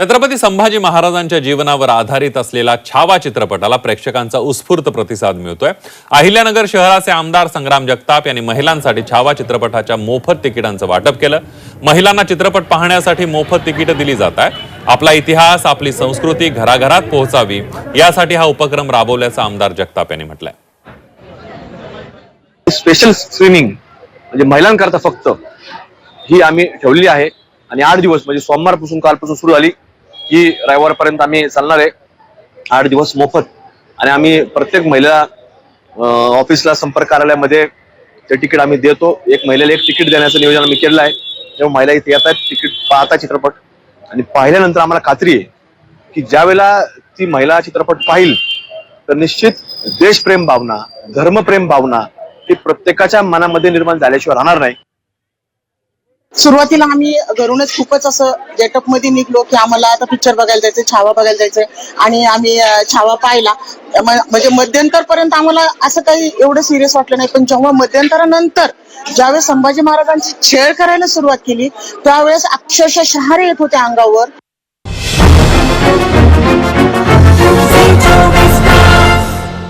छत्रपती संभाजी महाराजांच्या जीवनावर आधारित असलेला छावा चित्रपटाला प्रेक्षकांचा उत्स्फूर्त प्रतिसाद मिळतोय. अहिल्यानगर शहराचे आमदार संग्राम जगताप यांनी महिलांसाठी छावा चित्रपटाच्या मोफत तिकिटांचं वाटप केलं. महिलांना चित्रपट पाहण्यासाठी मोफत तिकीटं दिली जात आहे आपला इतिहास आपली संस्कृती घराघरात पोहोचावी यासाठी हा उपक्रम राबवल्याचं आमदार जगताप यांनी म्हटलंय. स्पेशल स्क्रीनिंग म्हणजे महिलांकरता फक्त ही आम्ही ठेवलेली आहे. आणि आठ दिवस म्हणजे सोमवारपासून कालपासून सुरू झाली. की रविवारपर्यंत आम्ही चालणार आहे. आठ दिवस मोफत. आणि आम्ही प्रत्येक महिला ऑफिसला संपर्क कार्यालयामध्ये ते तिकीट आम्ही देतो. एक महिलेला एक तिकीट देण्याचं नियोजन आम्ही केलेलं आहे. तेव्हा महिला इथे येतात तिकीट पाहता चित्रपट. आणि पाहिल्यानंतर आम्हाला खात्री आहे की ज्या वेळेला ती महिला चित्रपट पाहिल तर निश्चित देशप्रेम भावना धर्मप्रेम भावना ही प्रत्येकाच्या मनामध्ये निर्माण झाल्याशिवाय राहणार नाही. सुरुवातीला आम्ही घरूनच खूपच असं गेटअपमध्ये निघलो की आम्हाला आता पिक्चर बघायला जायचं छावा बघायला जायचंय. आणि आम्ही छावा पाहिला. म्हणजे मध्यंतर पर्यंत आम्हाला असं काही एवढं सिरियस वाटलं नाही. पण जेव्हा मध्यंतरानंतर ज्यावेळेस संभाजी महाराजांची छेड करायला सुरुवात केली त्यावेळेस अक्षरशः शहारे येत होते अंगावर.